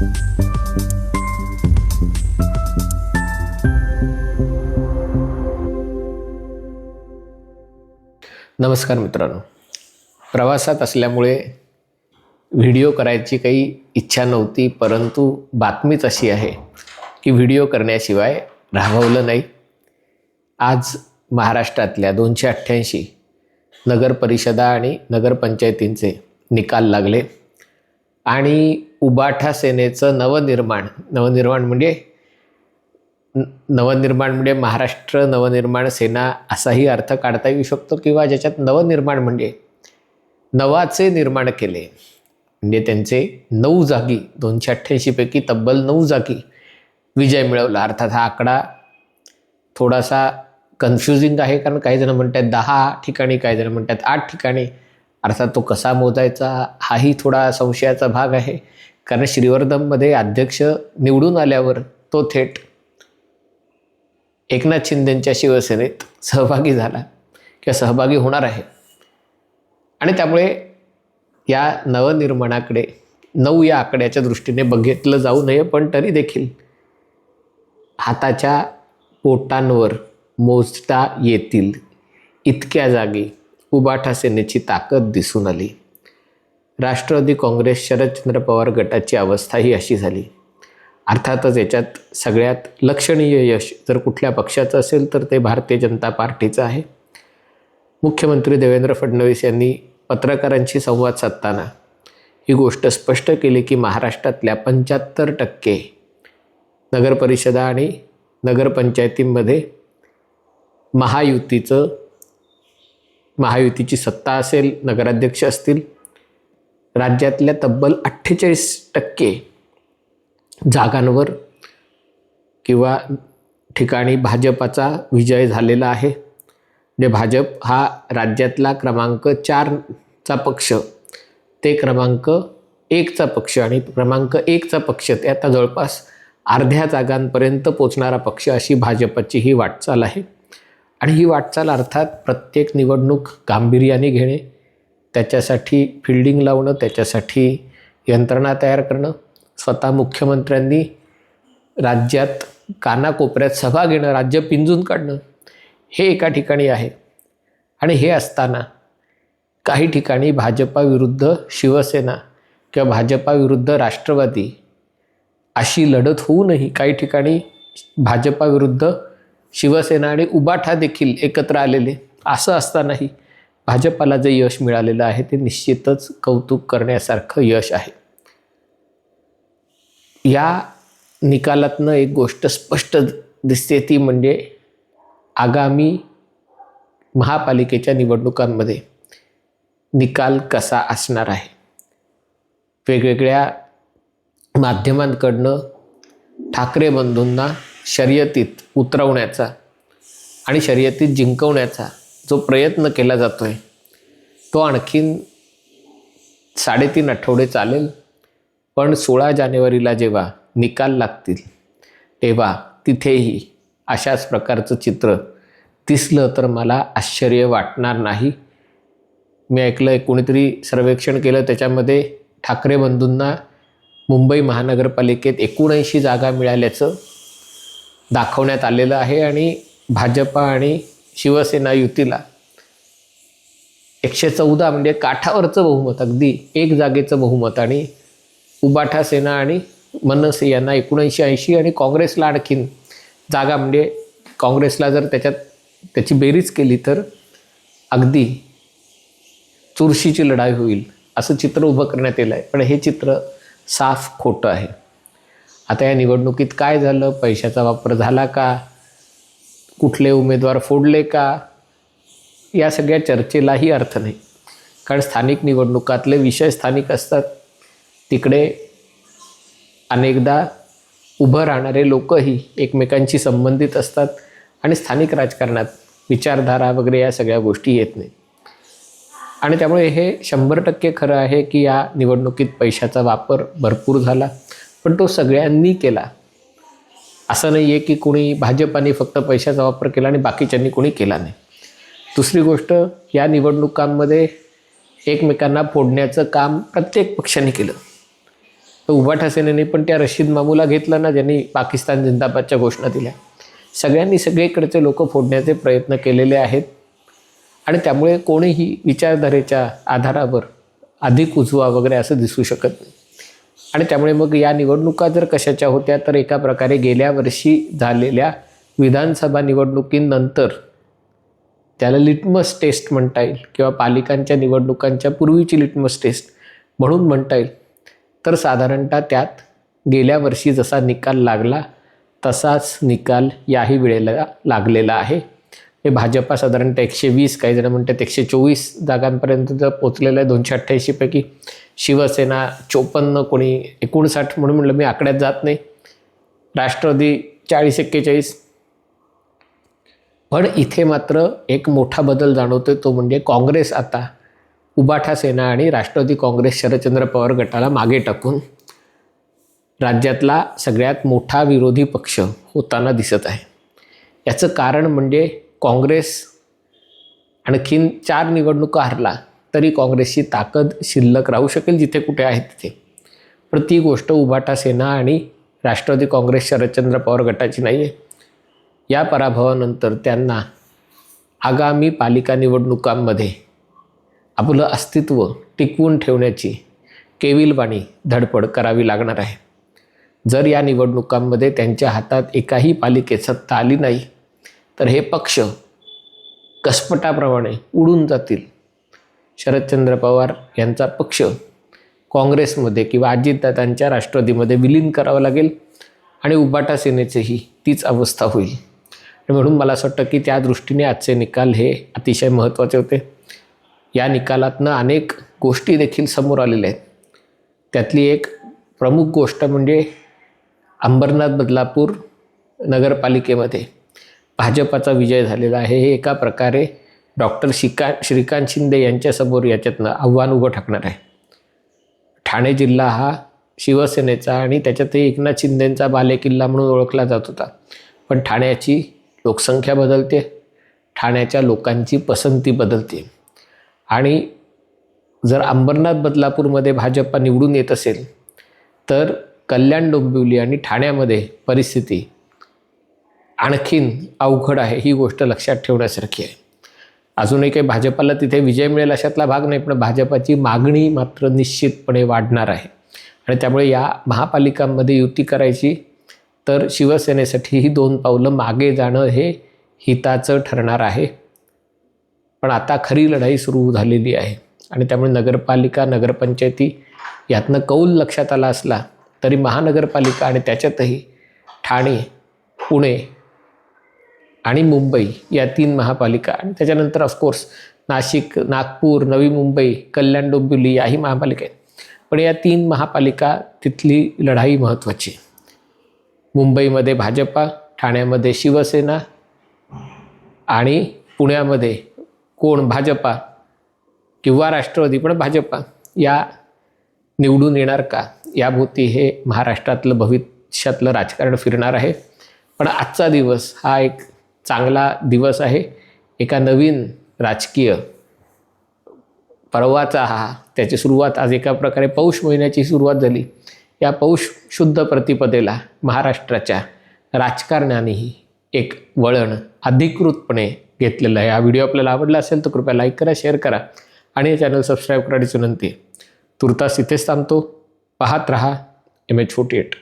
नमस्कार मित्रांनो. प्रवासात असल्यामुळे व्हिडिओ करायची काही इच्छा नव्हती परंतु बातमीच अशी आहे की व्हिडिओ करण्याशिवाय राहवलं नाही. आज महाराष्ट्रातल्या दोनशे अठ्ठ्याऐंशी नगरपरिषदा आणि नगरपंचायतींचे निकाल लागले. आणि उबाठा सेनेचं नवनिर्माण नवनिर्माण म्हणजे नवनिर्माण म्हणजे महाराष्ट्र नवनिर्माण सेना असाही अर्थ काढता येऊ शकतो किंवा ज्याच्यात नवनिर्माण म्हणजे नवाचे निर्माण केले. म्हणजे त्यांचे नऊ जागी दोनशे अठ्ठ्याऐंशीपैकी तब्बल नऊ जागी विजय मिळवला. अर्थात हा आकडा थोडासा कन्फ्युजिंग आहे कारण काही जण म्हणतात दहा ठिकाणी काही जण म्हणतात आठ ठिकाणी. अर्थात तो कसा मोजायचा हाही थोडा संशयाचा भाग आहे. कारण श्रीवर्धनमध्ये अध्यक्ष निवडून आल्यावर तो थेट एकनाथ शिंदेंच्या शिवसेनेत सहभागी झाला किंवा सहभागी होणार आहे. आणि त्यामुळे या नवनिर्माणाकडे नऊ या आकड्याच्या दृष्टीने बघितलं जाऊ नये पण तरी देखील हाताच्या पोटांवर मोजता येतील इतक्या जागी. उबाठा सेनेची ताकद दिसून आली. राष्ट्रवादी काँग्रेस शरदचंद्र पवार गटाची अवस्था ही अशी झाली. अर्थातच याच्यात सगळ्यात लक्षणीय यश जर कुठल्या पक्षाचं असेल तर ते भारतीय जनता पार्टीचं आहे. मुख्यमंत्री देवेंद्र फडणवीस यांनी पत्रकारांशी संवाद साधताना ही गोष्ट स्पष्ट केली की महाराष्ट्रातल्या पंच्याहत्तर टक्के नगरपरिषदा आणि नगरपंचायतींमध्ये महायुतीचं महायुतीची सत्ता असेल नगराध्यक्ष असतील राज्यातल्या तब्बल अठ्ठेचाळीस टक्के जागांवर किंवा ठिकाणी भाजपाचा विजय झालेला आहे. म्हणजे भाजप हा राज्यातला क्रमांक चारचा पक्ष ते क्रमांक एकचा पक्ष आणि क्रमांक एकचा पक्ष ते आता जवळपास अर्ध्या जागांपर्यंत पोचणारा पक्ष अशी भाजपची ही वाटचाल आहे. आणि ही वाटचाल अर्थात प्रत्येक निवडणूक गांभीर्याने घेणे त्याच्यासाठी फिल्डिंग लावणं त्याच्यासाठी यंत्रणा तयार करणं स्वतः मुख्यमंत्र्यांनी राज्यात कानाकोपऱ्यात सभा घेणं राज्य पिंजून काढणं हे एका ठिकाणी आहे. आणि हे असताना काही ठिकाणी भाजपाविरुद्ध शिवसेना किंवा भाजपाविरुद्ध राष्ट्रवादी अशी लढत होऊनही काही ठिकाणी भाजपाविरुद्ध शिवसेना आणि उबाठा देखील एकत्र आलेले. असं असतानाही भाजपाला जे यश मिळालेलं आहे ते निश्चितच कौतुक करण्यासारखं यश आहे. या निकालातनं एक गोष्ट स्पष्ट दिसते ती म्हणजे आगामी महापालिकेच्या निवडणुकांमध्ये निकाल कसा असणार आहे? वेगवेगळ्या माध्यमांकडनं ठाकरे बंधूंना शर्यतीत उतरवण्याचा आणि शर्यतीत जिंकवण्याचा जो प्रयत्न केला जातो आहे तो आणखीन साडेतीन आठवडे चालेल. पण सोळा जानेवारीला जेव्हा निकाल लागतील तेव्हा तिथेही अशाच प्रकारचं चित्र दिसलं तर मला आश्चर्य वाटणार नाही. मी ऐकलं आहे कोणीतरी सर्वेक्षण केलं त्याच्यामध्ये ठाकरे बंधूंना मुंबई महानगरपालिकेत एकोणऐंशी जागा मिळाल्याचं दाखवण्यात आलेलं आहे आणि भाजपा आणि शिवसेना युतीला एकशे चौदा म्हणजे काठावरचं बहुमत अगदी एक जागेचं बहुमत आणि उबाठा सेना आणि मनसे यांना एकोणऐंशी ऐंशी आणि काँग्रेसला आणखीन जागा म्हणजे काँग्रेसला जर त्याच्यात त्याची बेरीज केली तर अगदी चुरशीची लढाई होईल असं चित्र उभं करण्यात येलं आहे पण हे चित्र साफ खोटं आहे. आता या निवडणुकीत काय झालं? पैशाचा वापर झाला का? कुठले उमेदवार फोडले का? या सगळ्या चर्चेलाही अर्थ नाही. कारण स्थानिक निवडणुकातले विषय स्थानिक असतात. तिकडे अनेकदा उभं राहणारे लोकही एकमेकांशी संबंधित असतात आणि स्थानिक राजकारणात विचारधारा वगैरे या सगळ्या गोष्टी येत नाहीत. आणि त्यामुळे हे शंभर टक्के खरं आहे की या निवडणुकीत पैशाचा वापर भरपूर झाला. पण तो सगळ्यांनी केला. असं नाही आहे की कोणी भाजपाने फक्त पैशाचा वापर केला आणि बाकीच्यांनी कोणी केला नाही. दुसरी गोष्ट या निवडणुकांमध्ये एकमेकांना फोडण्याचं काम प्रत्येक पक्षाने केलं. तर उभाठा सेनेने पण त्या रशीद मामूला घेतलं ना ज्यांनी पाकिस्तान जिंदाबादच्या घोषणा दिल्या. सगळ्यांनी सगळीकडचे लोक फोडण्याचे प्रयत्न केलेले आहेत. आणि त्यामुळे कोणीही विचारधारेच्या आधारावर अधिक उजवा वगैरे असं दिसू शकत नाही. आणि त्यामुळे मग या निवडणुका जर कशाच्या होत्या तर एका प्रकारे गेल्या वर्षी झालेल्या विधानसभा निवडणुकीनंतर त्याला लिटमस टेस्ट म्हणता येईल किंवा पालिकांच्या निवडणुकांच्या पूर्वीची लिटमस टेस्ट म्हणून म्हणता येईल. तर साधारणतः त्यात गेल्या वर्षी जसा निकाल लागला तसाच निकाल याही वेळेला लागलेला आहे. हे भाजपा साधारणतः एकशे वीस काही जण म्हणतात एकशे चोवीस जागांपर्यंत जर पोचलेलं आहे दोनशे अठ्ठ्याऐंशीपैकी शिवसेना चोपन्न कोणी एकोणसाठ म्हणून म्हटलं मी आकड्यात जात नाही. राष्ट्रवादी चाळीस एक्केचाळीस. पण इथे मात्र एक मोठा बदल जाणवतोय तो म्हणजे काँग्रेस आता उबाठा सेना आणि राष्ट्रवादी काँग्रेस शरदचंद्र पवार गटाला मागे टाकून राज्यातला सगळ्यात मोठा विरोधी पक्ष होताना दिसत आहे. याचं कारण म्हणजे काँग्रेस आणखीन चार निवडणुका हरला. तरी काँग्रेसची ताकद शिल्लक राहू शकेल जिथे कुठे आहे तिथे. पण ती गोष्ट उबाटा सेना आणि राष्ट्रवादी काँग्रेस शरदचंद्र पवार गटाची नाही आहे या पराभवानंतर त्यांना आगामी पालिका निवडणुकांमध्ये आपलं अस्तित्व टिकवून ठेवण्याची केविलवाणी धडपड करावी लागणार आहे. जर या निवडणुकांमध्ये त्यांच्या हातात एकाही पालिकेत सत्ता आली नाही तर हे पक्ष कसपटाप्रमाणे उडून जातील. शरदचंद्र पवार यांचा पक्ष काँग्रेसमध्ये किंवा अजितदादांच्या राष्ट्रवादीमध्ये विलीन करावं लागेल आणि उबाटा सेनेचीही तीच अवस्था होईल. म्हणून मला असं वाटतं की त्या दृष्टीने आजचे निकाल हे अतिशय महत्त्वाचे होते. या निकालातनं अनेक गोष्टी देखील समोर आलेल्या आहेत. त्यातली एक प्रमुख गोष्ट म्हणजे अंबरनाथ बदलापूर नगरपालिकेमध्ये भाजपाचा विजय झालेला आहे. हे एका प्रकारे डॉक्टर श्रीका श्रीकांत शिंदे यांच्यासमोर याच्यातनं आव्हान उभं ठाकणार आहे. ठाणे जिल्हा हा शिवसेनेचा आणि त्याच्यातही एकनाथ शिंदेंचा बालेकिल्ला म्हणून ओळखला जात होता. पण ठाण्याची लोकसंख्या बदलते ठाण्याच्या लोकांची पसंती बदलते. आणि जर अंबरनाथ बदलापूरमध्ये भाजपा निवडून येत असेल तर कल्याण डोंबिवली आणि ठाण्यामध्ये परिस्थिती आणखीन अवघड आहे ही गोष्ट लक्षात ठेवण्यासारखी आहे. अजूनही काही भाजपाला तिथे विजय मिळेल अशातला भाग नाही पण भाजपाची मागणी मात्र निश्चितपणे वाढणार आहे. आणि त्यामुळे या महापालिकांमध्ये युती करायची तर शिवसेनेसाठी ही दोन पावलं मागे जाणं हे हिताचं ठरणार आहे. पण आता खरी लढाई सुरू झालेली आहे आणि त्यामुळे नगरपालिका नगरपंचायती यातनं कौल लक्षात आला असला तरी महानगरपालिका आणि त्याच्यातही ठाणे पुणे आणि मुंबई या तीन महापालिका. आणि त्याच्यानंतर ऑफकोर्स नाशिक नागपूर नवी मुंबई कल्याण डोंबिवली याही महापालिका आहेत. पण या तीन महापालिका तिथली लढाई महत्त्वाची मुंबईमध्ये भाजपा ठाण्यामध्ये शिवसेना आणि पुण्यामध्ये कोण? भाजपा किंवा राष्ट्रवादी पण भाजपा. या निवडून येणार का? याभोवती हे महाराष्ट्रातलं भविष्यातलं राजकारण फिरणार आहे. पण आजचा दिवस हा एक चांगला दिवस आहे. एका नवीन राजकीय पर्वाचा हा त्याची सुरुवात आज एका प्रकारे पौष महिन्याची सुरुवात झाली. या पौष शुद्ध प्रतिपदेला महाराष्ट्राच्या राजकारण्यानेही एक वळण अधिकृतपणे घेतलेलं आहे. हा व्हिडिओ आपल्याला आवडला असेल तर कृपया लाईक करा शेअर करा आणि चॅनल सबस्क्राईब करायची विनंती तुर्तास इथेच थांबतो. पाहत रहा एम एच फोर्टी एट.